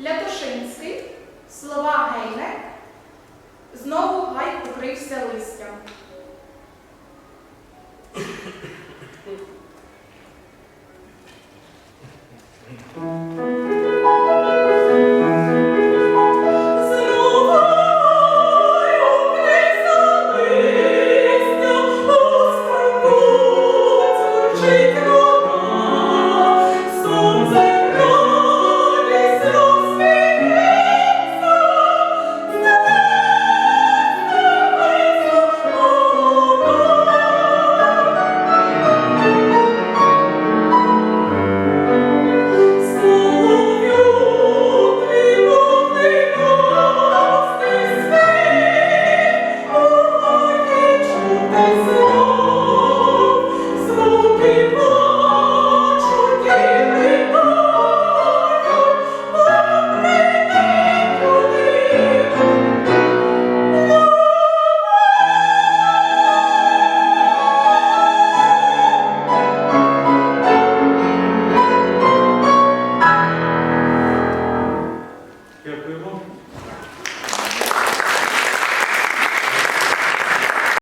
Лятошинський, слова Гейне, знову гай покрився листям.